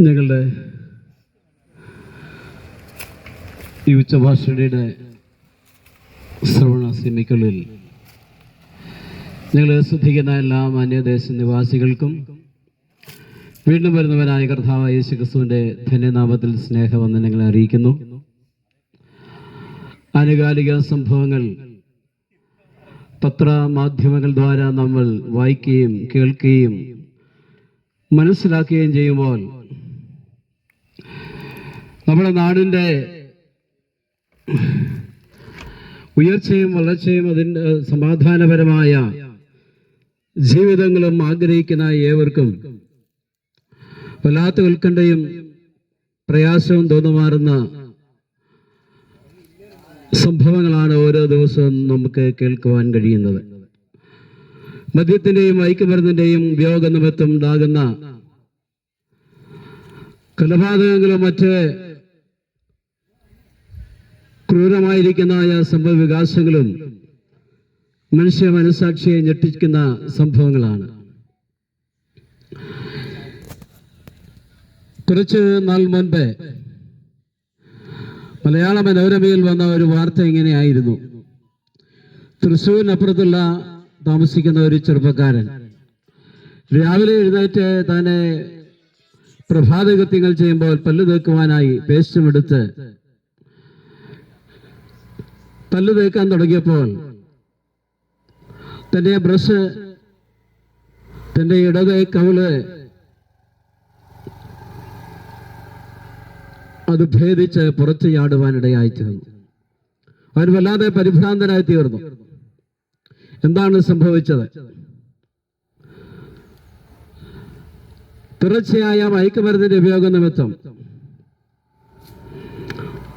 ഞങ്ങളുടെ ഈ ഉച്ചഭാഷയുടെ ശ്രവണ സിമിക്കളിൽ ഞങ്ങൾ ശ്രദ്ധിക്കുന്ന എല്ലാ മാന്യദേശ നിവാസികൾക്കും വീണ്ടും വരുന്നവനായ കർത്താവ് യേശു ക്രിസ്തുവിന്റെ ധന്യനാമത്തിൽ സ്നേഹവന്ദനങ്ങളെ അറിയിക്കുന്നു. ആനുകാലിക സംഭവങ്ങൾ പത്രമാധ്യമങ്ങൾ ദ്വാരാ നമ്മൾ വായിക്കുകയും കേൾക്കുകയും മനസ്സിലാക്കുകയും ചെയ്യുമ്പോൾ നമ്മുടെ നാടിന്റെ ഉയർച്ചയും വളർച്ചയും അതിന്റെ സമാധാനപരമായ ജീവിതങ്ങളും ആഗ്രഹിക്കുന്ന ഏവർക്കും വല്ലാത്ത ഉത്കണ്ഠയും പ്രയാസവും തോന്നുമാറുന്ന സംഭവങ്ങളാണ് ഓരോ ദിവസവും നമുക്ക് കേൾക്കുവാൻ കഴിയുന്നത്. മദ്യത്തിന്റെയും ഐക്യമരുന്നിന്റെയും ഉപയോഗ നിമിത്തം ഉണ്ടാകുന്ന കൊലപാതകങ്ങളും മറ്റ് ക്രൂരമായിരിക്കുന്ന സംഭവ വികാസങ്ങളും മനുഷ്യ മനസാക്ഷിയെ ഞെട്ടിക്കുന്ന സംഭവങ്ങളാണ്. കുറച്ച് നാൾ മുൻപ് മലയാള മനോരമയിൽ വന്ന ഒരു വാർത്ത ഇങ്ങനെയായിരുന്നു. തൃശ്ശൂരിനപ്പുറത്തുള്ള താമസിക്കുന്ന ഒരു ചെറുപ്പക്കാരൻ. രാവിലെ എഴുന്നേറ്റ് തന്നെ പ്രഭാതകൃത്യങ്ങൾ ചെയ്യുമ്പോൾ പല്ലു തേക്കുവാനായി പേസ്റ്റും എടുത്ത് പല്ല് തേക്കാൻ തുടങ്ങിയപ്പോൾ തന്റെ ബ്രഷ് തന്റെ ഇടത് കവിൾ അത് ഭേദിച്ച് പുറത്ത് ചാടുവാനിടയായി തീർന്നു. അവൻ വല്ലാതെ പരിഭ്രാന്തനായി തീർന്നു. എന്താണ് സംഭവിച്ചത്? തുടർച്ചയായ മയക്കുമരുന്നിന്റെ ഉപയോഗ നിമിത്തം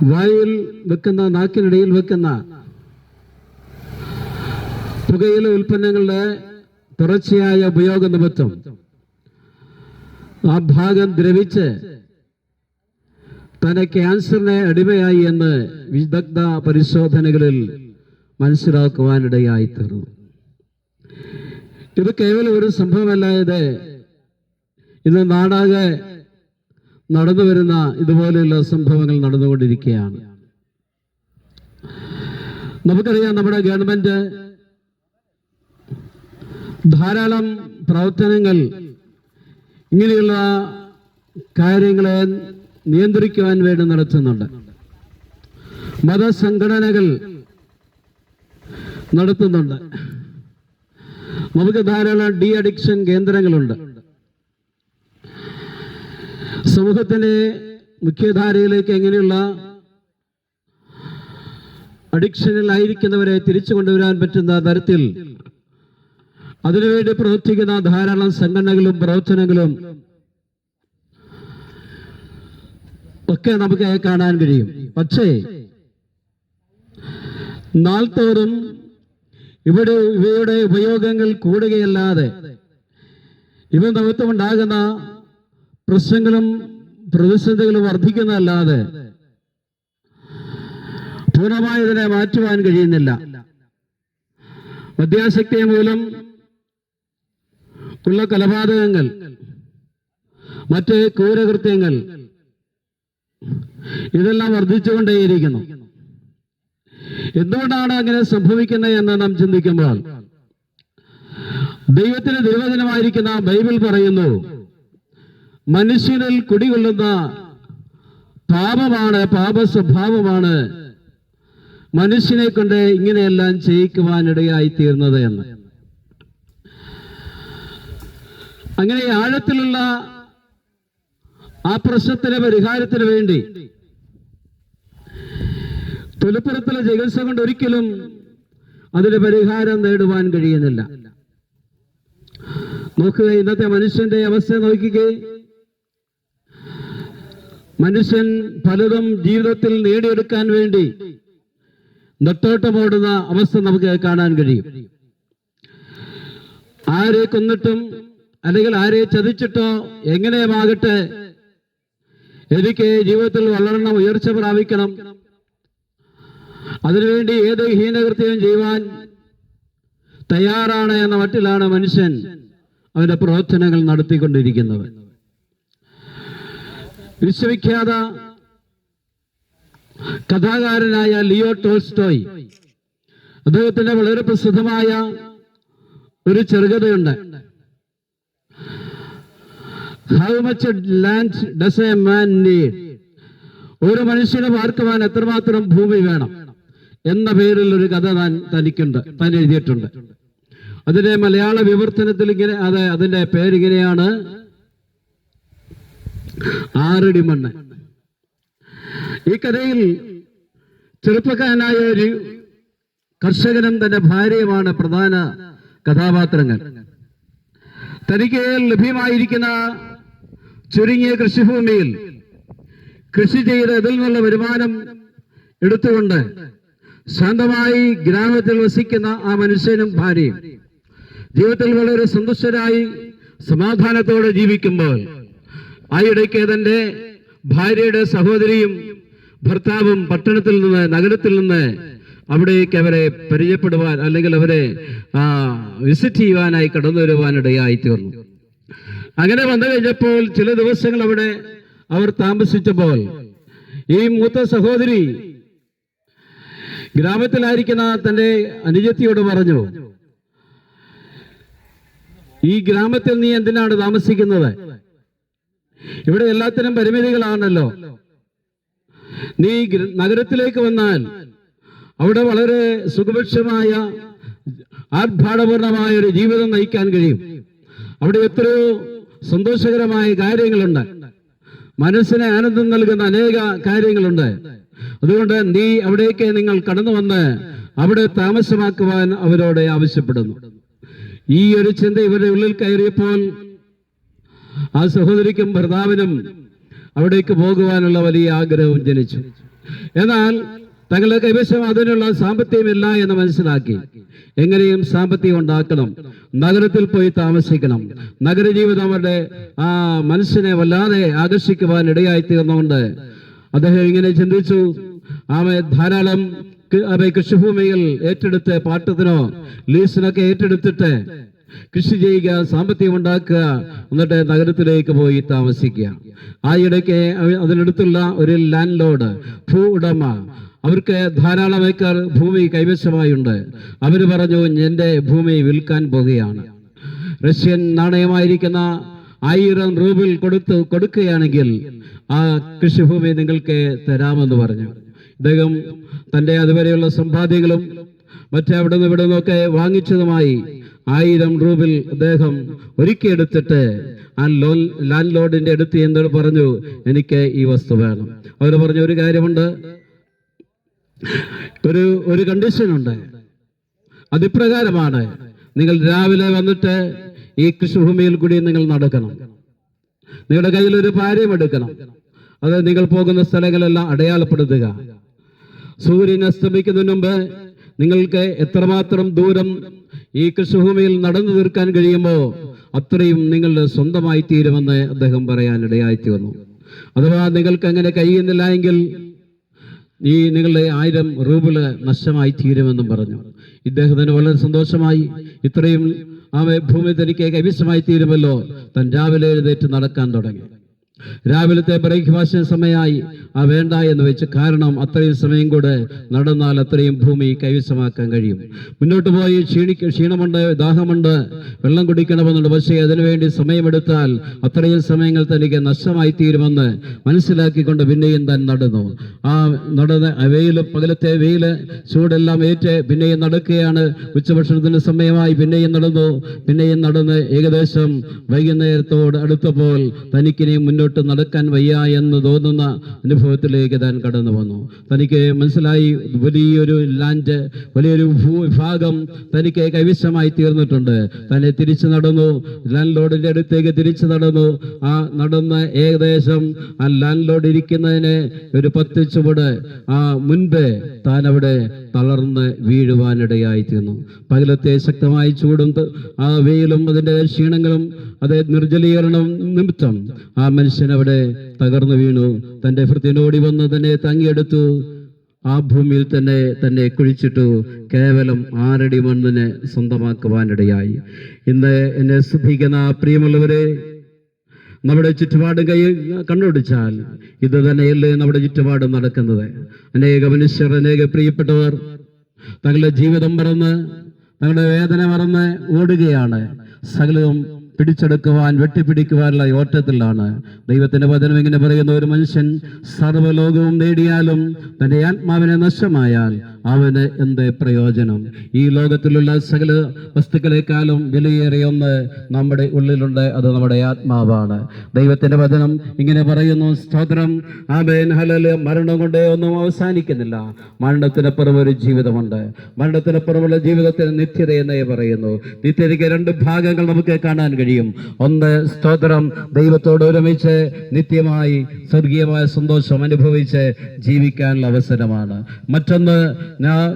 വായുവിൽ വെക്കുന്ന നാക്കിനിടയിൽ വെക്കുന്ന പുകയില ഉൽപ്പന്നങ്ങളുടെ തുടർച്ചയായ ഉപയോഗ നിമിത്തം ആ ഭാഗം ദ്രവിച്ച് തന്നെ ക്യാൻസറിനെ അടിമയായി എന്ന് വിദഗ്ധ പരിശോധനകളിൽ മനസ്സിലാക്കുവാനിടയായി തീർന്നു ഇത് കേവലം ഒരു സംഭവമല്ല ഇത് ഇന്ന് നാടാകെ നടന്നു വരുന്ന ഇതുപോലെയുള്ള സംഭവങ്ങൾ നടന്നുകൊണ്ടിരിക്കുകയാണ്. നമുക്കറിയാം നമ്മുടെ ഗവൺമെന്റ് ധാരാളം പ്രവർത്തനങ്ങൾ ഇങ്ങനെയുള്ള കാര്യങ്ങളെ നിയന്ത്രിക്കുവാൻ വേണ്ടി നടത്തുന്നുണ്ട്. മതസംഘടനകൾ നടത്തുന്നുണ്ട്. നമുക്ക് ധാരാളം ഡി അഡിക്ഷൻ കേന്ദ്രങ്ങളുണ്ട്. സമൂഹത്തിന്റെ മുഖ്യധാരയിലേക്ക് എങ്ങനെയുള്ള അഡിക്ഷനിലായിരിക്കുന്നവരെ തിരിച്ചു കൊണ്ടുവരാൻ പറ്റുന്ന തരത്തിൽ അതിനുവേണ്ടി പ്രവർത്തിക്കുന്ന ധാരാളം സംഘടനകളും പ്രവർത്തനങ്ങളും ഒക്കെ നമുക്ക് കാണാൻ കഴിയും. പക്ഷേ നാൾത്തോറും ഇവിടെ ഇവയുടെ ഉപയോഗങ്ങൾ കൂടുകയല്ലാതെ ഇവ നിമിത്തമുണ്ടാകുന്ന പ്രശ്നങ്ങളും പ്രതിസന്ധികളും വർദ്ധിക്കുന്നതല്ലാതെ പൂർണമായി ഇതിനെ മാറ്റുവാൻ കഴിയുന്നില്ല. മദ്യാസക്തി മൂലം ഉള്ള കൊലപാതകങ്ങൾ മറ്റ് ക്രൂരകൃത്യങ്ങൾ ഇതെല്ലാം വർദ്ധിച്ചുകൊണ്ടേയിരിക്കുന്നു. എന്തുകൊണ്ടാണ് അങ്ങനെ സംഭവിക്കുന്നത് എന്ന് നാം ചിന്തിക്കുമ്പോൾ ദൈവത്തിന് ദൈവജനമായിരിക്കുന്ന ബൈബിൾ പറയുന്നു മനുഷ്യനിൽ കുടികൊള്ളുന്ന പാപമാണ് പാപ സ്വഭാവമാണ് മനുഷ്യനെ കൊണ്ട് ഇങ്ങനെയെല്ലാം ചെയ്യിക്കുവാനിടയായി തീർന്നത് എന്ന്. അങ്ങനെ ആഴത്തിലുള്ള ആ പ്രശ്നത്തിന് പരിഹാരത്തിന് വേണ്ടി തൊലിപ്പുറത്തിലെ ചികിത്സ കൊണ്ട് ഒരിക്കലും അതിന് പരിഹാരം നേടുവാൻ കഴിയുന്നില്ല. നോക്കുക ഇന്നത്തെ മനുഷ്യന്റെ അവസ്ഥ നോക്കിക്കേ. മനുഷ്യൻ പലതും ജീവിതത്തിൽ നേടിയെടുക്കാൻ വേണ്ടി നെട്ടോട്ടമോടുന്ന അവസ്ഥ നമുക്ക് കാണാൻ കഴിയും. ആരെ കൊന്നിട്ടും അല്ലെങ്കിൽ ആരെ ചതിച്ചിട്ടോ എങ്ങനെയുമാകട്ടെ എനിക്ക് ജീവിതത്തിൽ വളരണം ഉയർച്ച പ്രാപിക്കണം. അതിനുവേണ്ടി ഏത് ഹീനകൃത്യവും ചെയ്യുവാൻ തയ്യാറാണ് എന്ന മട്ടിലാണ് മനുഷ്യൻ അവന്റെ പ്രവർത്തനങ്ങൾ നടത്തിക്കൊണ്ടിരിക്കുന്നത്. വിശ്വവിഖ്യാത കഥാകാരനായ ലിയോ ടോൾസ്റ്റോയ് അദ്ദേഹത്തിന്റെ വളരെ പ്രസിദ്ധമായ ഒരു ചെറുകഥയുണ്ട്. How much land does a man need ഒരു മനുഷ്യനെ പാർക്കുവാൻ എത്രമാത്രം ഭൂമി വേണം എന്ന പേരിൽ ഒരു കഥ താൻ തനിക്കുണ്ട് താൻ എഴുതിയിട്ടുണ്ട്. അതിന്റെ മലയാള വിവർത്തനത്തിൽ ഇങ്ങനെ അതെ അതിന്റെ പേരിങ്ങനെയാണ് ആറടി മണ്ണ്. ഈ കഥയിൽ ചെറുപ്പക്കാരനായ ഒരു കർഷകനും തന്റെ ഭാര്യയുമാണ് പ്രധാന കഥാപാത്രങ്ങൾ. തനിക്ക് ലഭ്യമായിരിക്കുന്ന ചുരുങ്ങിയ കൃഷിഭൂമിയിൽ കൃഷി ചെയ്ത് അതിൽ നിന്നുള്ള വരുമാനം എടുത്തുകൊണ്ട് ശാന്തമായി ഗ്രാമത്തിൽ വസിക്കുന്ന ആ മനുഷ്യനും ഭാര്യയും ജീവിതത്തിൽ വളരെ സന്തുഷ്ടരായി സമാധാനത്തോടെ ജീവിക്കുമ്പോൾ ആ ഇടയ്ക്ക് തന്റെ ഭാര്യയുടെ സഹോദരിയും ഭർത്താവും പട്ടണത്തിൽ നിന്ന് നഗരത്തിൽ നിന്ന് അവിടേക്ക് അവരെ പരിചയപ്പെടുവാൻ അല്ലെങ്കിൽ അവരെ വിസിറ്റ് ചെയ്യുവാനായി കടന്നു വരുവാനിടയായി തീർന്നു അങ്ങനെ വന്നു കഴിഞ്ഞപ്പോൾ ചില ദിവസങ്ങൾ അവിടെ അവർ താമസിച്ചപ്പോൾ ഈ മൂത്ത സഹോദരി ഗ്രാമത്തിലായിരിക്കുന്ന തന്റെ അനുജത്തിയോട് പറഞ്ഞു ഈ ഗ്രാമത്തിൽ നീ എന്തിനാണ് താമസിക്കുന്നത്? ഇവിടെ എല്ലാത്തിനും പരിമിതികളാണല്ലോ. നീ നഗരത്തിലേക്ക് വന്നാൽ അവിടെ വളരെ സുഖപക്ഷമായ ആർഭാടപൂർണമായ ഒരു ജീവിതം നയിക്കാൻ കഴിയും. അവിടെ എത്രയോ സന്തോഷകരമായ കാര്യങ്ങളുണ്ട്. മനസ്സിന് ആനന്ദം നൽകുന്ന അനേക കാര്യങ്ങളുണ്ട്. അതുകൊണ്ട് നീ അവിടേക്ക് നിങ്ങൾ കടന്നു വന്ന് അവിടെ താമസമാക്കുവാൻ അവരോട് ആവശ്യപ്പെടുന്നു. ഈ ഒരു ചിന്ത ഇവരുടെ ഉള്ളിൽ കയറിയപ്പോൾ ആ സഹോദരിക്കും ഭർത്താവിനും അവിടേക്ക് പോകുവാനുള്ള വലിയ ആഗ്രഹവും ജനിച്ചു. എന്നാൽ തങ്ങളുടെ കൈവശം അതിനുള്ള സാമ്പത്തികമില്ല എന്ന് മനസ്സിലാക്കി എങ്ങനെയും സാമ്പത്തികം ഉണ്ടാക്കണം നഗരത്തിൽ പോയി താമസിക്കണം. നഗരജീവിതം അവരുടെ ആ മനസ്സിനെ വല്ലാതെ ആകർഷിക്കുവാൻ ഇടയായി തീർന്നുകൊണ്ട് അദ്ദേഹം ഇങ്ങനെ ചിന്തിച്ചു ആമെ ധാരാളം അവ കൃഷിഭൂമിയിൽ ഏറ്റെടുത്ത് പാട്ടത്തിനോ ലീസിനൊക്കെ ഏറ്റെടുത്തിട്ട് കൃഷി ചെയ്യുക സാമ്പത്തികം ഉണ്ടാക്കുക എന്നിട്ട് നഗരത്തിലേക്ക് പോയി താമസിക്കുക. ആ ഇടയ്ക്ക് അതിനടുത്തുള്ള ഒരു ലാൻഡ് ലോഡ് ഭൂ ഉടമ അവർക്ക് ധാരാളം ഏക്കർ ഭൂമി കൈവശമായുണ്ട്. അവർ പറഞ്ഞു എന്റെ ഭൂമി വിൽക്കാൻ പോകുകയാണ്. റഷ്യൻ നാണയമായിരിക്കുന്ന ആയിരം റൂബിൽ കൊടുത്ത് കൊടുക്കുകയാണെങ്കിൽ ആ കൃഷിഭൂമി നിങ്ങൾക്ക് തരാമെന്ന് പറഞ്ഞു. അദ്ദേഹം തന്റെ അതുവരെയുള്ള സമ്പാദ്യങ്ങളും മറ്റേ അവിടെ നിന്ന് ഇവിടെ നിന്നൊക്കെ വാങ്ങിച്ചതുമായി ആയിരം രൂപയിൽ അദ്ദേഹം ഒരുക്കിയെടുത്തിട്ട് ആ ലോൺ ലാൻഡ് ലോഡിന്റെ അടുത്ത് എന്നോട് പറഞ്ഞു എനിക്ക് ഈ വസ്തു വേണം. അവർ പറഞ്ഞു ഒരു കാര്യമുണ്ട്. ഒരു ഒരു കണ്ടീഷൻ ഉണ്ട്. അതിപ്രകാരമാണ് നിങ്ങൾ രാവിലെ വന്നിട്ട് ഈ കൃഷിഭൂമിയിൽ കൂടി നിങ്ങൾ നടക്കണം. നിങ്ങളുടെ കയ്യിൽ ഒരു പാര്യം എടുക്കണം. അത് നിങ്ങൾ പോകുന്ന സ്ഥലങ്ങളെല്ലാം അടയാളപ്പെടുത്തുക. സൂര്യൻ അസ്തമിക്കുന്നതിന് മുമ്പ് നിങ്ങൾക്ക് എത്രമാത്രം ദൂരം ഈ കൃഷിഭൂമിയിൽ നടന്നു തീർക്കാൻ കഴിയുമോ അത്രയും നിങ്ങളുടെ സ്വന്തമായി തീരുമെന്ന് അദ്ദേഹം പറയാൻ ഇടയായി തീർന്നു അഥവാ നിങ്ങൾക്ക് അങ്ങനെ കഴിയുന്നില്ല എങ്കിൽ ഈ നിങ്ങളുടെ ആയിരം റൂബിൾ നഷ്ടമായി തീരുമെന്നും പറഞ്ഞു. ഇദ്ദേഹത്തിന് വളരെ സന്തോഷമായി. ഇത്രയും ആ ഭൂമി തനിക്ക് കൈവശമായി തീരുമല്ലോ. തൻ രാവിലെ എഴുന്നേറ്റ് നടക്കാൻ തുടങ്ങി. രാവിലത്തെ ബ്രേക്ക്ഫാസ്റ്റ് സമയമായി. ആ വേണ്ട എന്ന് വെച്ച് കാരണം അത്രയും സമയം കൂടെ നടന്നാൽ അത്രയും ഭൂമി കൈവശമാക്കാൻ കഴിയും. മുന്നോട്ട് പോയി ക്ഷീണിക്ക ക്ഷീണമുണ്ട് ദാഹമുണ്ട് വെള്ളം കുടിക്കണമെന്നുണ്ട്. പക്ഷേ അതിനുവേണ്ടി സമയമെടുത്താൽ അത്രയും സമയങ്ങൾ തനിക്ക് നഷ്ടമായി തീരുമെന്ന് മനസ്സിലാക്കിക്കൊണ്ട് പിന്നെയും താൻ നടന്നു. ആ നടന്ന് വെയിൽ പകലത്തെ വെയിൽ ചൂടെല്ലാം ഏറ്റ് പിന്നെയും നടക്കുകയാണ്. ഉച്ചഭക്ഷണത്തിന് സമയമായി പിന്നെയും നടന്നു. പിന്നെയും നടന്ന് ഏകദേശം വൈകുന്നേരത്തോട് അടുത്തപ്പോൾ തനിക്കിനെയും മുന്നോട്ട് നടക്കാൻ വയ്യ എന്ന് തോന്നുന്ന അനുഭവത്തിലേക്ക് താൻ കടന്നു വന്നു. തനിക്ക് മനസ്സിലായി വലിയൊരു ലാൻഡ് വലിയൊരു ഭൂവിഭാഗം തനിക്ക് കൈവശമായി തീർന്നിട്ടുണ്ട്. തന്നെ തിരിച്ചു നടന്നു ലാൻഡ് ലോഡിന്റെ അടുത്തേക്ക് തിരിച്ചു നടന്നു. ആ നടന്ന ഏകദേശം ആ ലാൻഡ് ലോഡ് ഇരിക്കുന്നതിന് ഒരു പത്ത് ചുവട്. ആ മുൻപ് താൻ അവിടെ തളർന്ന് വീഴുവാനിടയായി തീർന്നു. പകലത്തെ ശക്തമായി ചൂടും ആ വെയിലും അതിന്റെ ക്ഷീണങ്ങളും അതേ നിർജലീകരണം നിമിത്തം ആ മനുഷ്യൻ അവിടെ തകർന്നു വീണു. തന്റെ ഭൃത്യനോടി വന്ന് തന്നെ തങ്ങിയെടുത്തു. ആ ഭൂമിയിൽ തന്നെ തന്നെ കുഴിച്ചിട്ടു. കേവലം ആരടി മണ്ണിനെ സ്വന്തമാക്കുവാനിടയായി. ഇന്ന് എന്നെ ശ്രദ്ധിക്കുന്ന പ്രിയമുള്ളവരെ നമ്മുടെ ചുറ്റുപാടും കൈ കണ്ടുപിടിച്ചാൽ ഇത് തന്നെയല്ലേ നമ്മുടെ ചുറ്റുപാടും നടക്കുന്നത്. അനേക മനുഷ്യർ അനേക പ്രിയപ്പെട്ടവർ തങ്ങളുടെ ജീവിതം മറന്ന് തങ്ങളുടെ വേദന മറന്ന് ഓടുകയാണ്. സകലവും പിടിച്ചെടുക്കുവാൻ വെട്ടിപ്പിടിക്കുവാനുള്ള ഓട്ടത്തിലാണ്. ദൈവത്തിന്റെ വചനം ഇങ്ങനെ പറയുന്ന ഒരു മനുഷ്യൻ സർവലോകവും നേടിയാലും തന്റെ ആത്മാവിനെ നഷ്ടമായാൽ അവന് എന്ത് പ്രയോജനം? ഈ ലോകത്തിലുള്ള സകല വസ്തുക്കളെക്കാളും വിലയേറിയ ഒന്ന് നമ്മുടെ ഉള്ളിലുണ്ട് അത് നമ്മുടെ ആത്മാവാണ്. ദൈവത്തിന്റെ വചനം ഇങ്ങനെ പറയുന്നു സ്തോത്രം. ആമേൻ ഹലല് മരണം കൊണ്ടേ ഒന്നും അവസാനിക്കുന്നില്ല. മരണത്തിനപ്പുറം ഒരു ജീവിതമുണ്ട്. മരണത്തിനപ്പുറമുള്ള ജീവിതത്തിന് നിത്യത എന്നേ പറയുന്നു. നിത്യതയ്ക്ക് രണ്ട് ഭാഗങ്ങൾ നമുക്ക് കാണാൻ കഴിയും. ഒന്ന് സ്തോത്രം. ദൈവത്തോട് ഒരുമിച്ച് നിത്യമായി സ്വർഗീയമായ സന്തോഷം അനുഭവിച്ച് ജീവിക്കാനുള്ള അവസരമാണ്. മറ്റൊന്ന്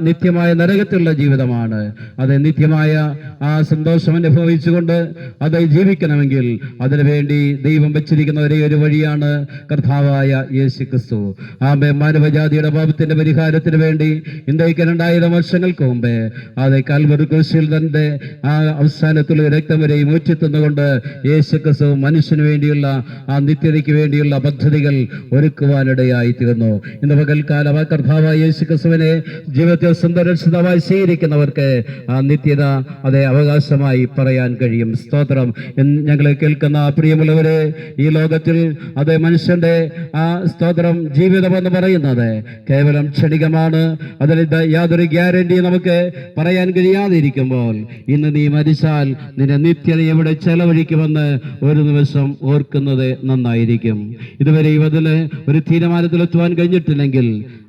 നിത്യമായ നരകത്തിലുള്ള ജീവിതമാണ്. അത് നിത്യമായ ആ സന്തോഷം അനുഭവിച്ചുകൊണ്ട് അത് ജീവിക്കണമെങ്കിൽ അതിനുവേണ്ടി ദൈവം വെച്ചിരിക്കുന്ന ഒരേ ഒരു വഴിയാണ് കർത്താവായ യേശു ക്രിസ്തു ആ മാനവജാതിയുടെ പാപത്തിന്റെ പരിഹാരത്തിന് വേണ്ടി ഇന്ത്യയ്ക്ക് രണ്ടായിരം വർഷങ്ങൾക്ക് മുമ്പേ അത് കാൽവറി ക്രിസ്തുവിൽ തന്റെ ആ അവസാനത്തിലുള്ള രക്തം വരെയും ഊറ്റിത്തന്നുകൊണ്ട് യേശു ക്രിസ്തു മനുഷ്യന് വേണ്ടിയുള്ള ആ നിത്യതയ്ക്ക് വേണ്ടിയുള്ള പദ്ധതികൾ ഒരുക്കുവാനിടയായി തീർന്നു. ഇന്ന് പകൽക്കാലം ആ കർത്താവായ യേശു ക്രിസ്തുവിനെ ജീവിതത്തിൽ സുന്ദരക്ഷിതമായി സ്വീകരിക്കുന്നവർക്ക് ആ നിത്യത അതെ അവകാശമായി പറയാൻ കഴിയും. സ്തോത്രം. ഞങ്ങളെ കേൾക്കുന്ന പ്രിയമുള്ളവരെ ഈ ലോകത്തിൽ അതേ മനുഷ്യന്റെ ആ സ്തോത്രം ജീവിതം എന്ന് പറയുന്നത് കേവലം ക്ഷണികമാണ്. ഇത് യാതൊരു ഗ്യാരണ്ടി നമുക്ക് പറയാൻ കഴിയാതിരിക്കുമ്പോൾ ഇന്ന് നീ മരിച്ചാൽ നിന്റെ നിത്യത എവിടെ ചെലവഴിക്കുമെന്ന് ഒരു ദിവസം ഓർക്കുന്നത് നന്നായിരിക്കും. ഇതുവരെ ഇവതിൽ ഒരു തീരുമാനത്തിലെത്തുവാൻ കഴിഞ്ഞിട്ടില്ലെങ്കിൽ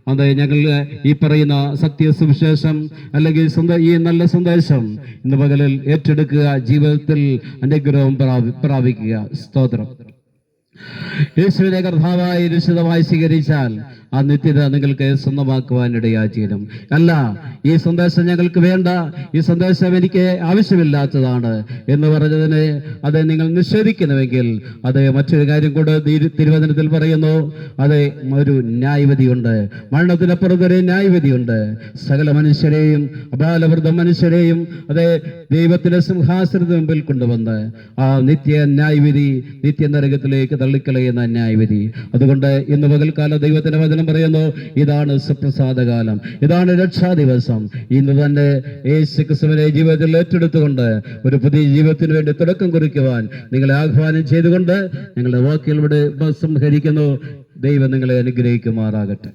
അത് ഞങ്ങൾ ഈ പറയുന്ന സത്യ സുവിശേഷം അല്ലെങ്കിൽ ഈ നല്ല സന്ദേശം ഇന്ന് പകലിൽ ഏറ്റെടുക്കുക ജീവിതത്തിൽ അനുഗ്രഹം പ്രാപിക്കുക. സ്തോത്രം. യേശുവിനെ കർത്താവായി രക്ഷിതമായി സ്വീകരിച്ചാൽ ആ നിത്യത നിങ്ങൾക്ക് സ്വന്തമാക്കുവാൻ ഇടയാച്ചീരും അല്ല ഈ സന്ദേശം ഞങ്ങൾക്ക് വേണ്ട. ഈ സന്ദേശം എനിക്ക് ആവശ്യമില്ലാത്തതാണ് എന്ന് പറഞ്ഞതിനെ അത് നിങ്ങൾ നിഷേധിക്കുന്നുവെങ്കിൽ അത് മറ്റൊരു കാര്യം കൂടെ തിരു- തിരുവചനത്തിൽ പറയുന്നു. അത് ഒരു ന്യായവിധിയുണ്ട്. മരണത്തിനപ്പുറത്ത് ഒരു ന്യായവിധിയുണ്ട്. സകല മനുഷ്യരെയും അപാലവൃദ്ധ മനുഷ്യരെയും അതെ ദൈവത്തിന്റെ സിംഹാസനത്തിന് മുമ്പിൽ കൊണ്ടുവന്ന് ആ നിത്യ ന്യായവിധി നിത്യ നരകത്തിലേക്ക് തള്ളിക്കളയുന്ന ന്യായവിധി. അതുകൊണ്ട് ഇന്ന് പകൽക്കാല ദൈവത്തിന്റെ വചനം പറയുന്നു ഇതാണ് സുപ്രസാദകാലം ഇതാണ് രക്ഷാ ദിവസം ഇന്ന് തന്നെ യേശു ക്രിസ്തുവിനെ ജീവിതത്തിൽ ഏറ്റെടുത്തുകൊണ്ട് ഒരു പുതിയ ജീവിതത്തിന് വേണ്ടി തുടക്കം കുറിക്കുവാൻ നിങ്ങളെ ആഹ്വാനം ചെയ്തുകൊണ്ട് നിങ്ങളുടെ വാക്കുകൾ ഇവിടെ സംഹരിക്കുന്നു ദൈവം നിങ്ങളെ അനുഗ്രഹിക്കുമാറാകട്ടെ.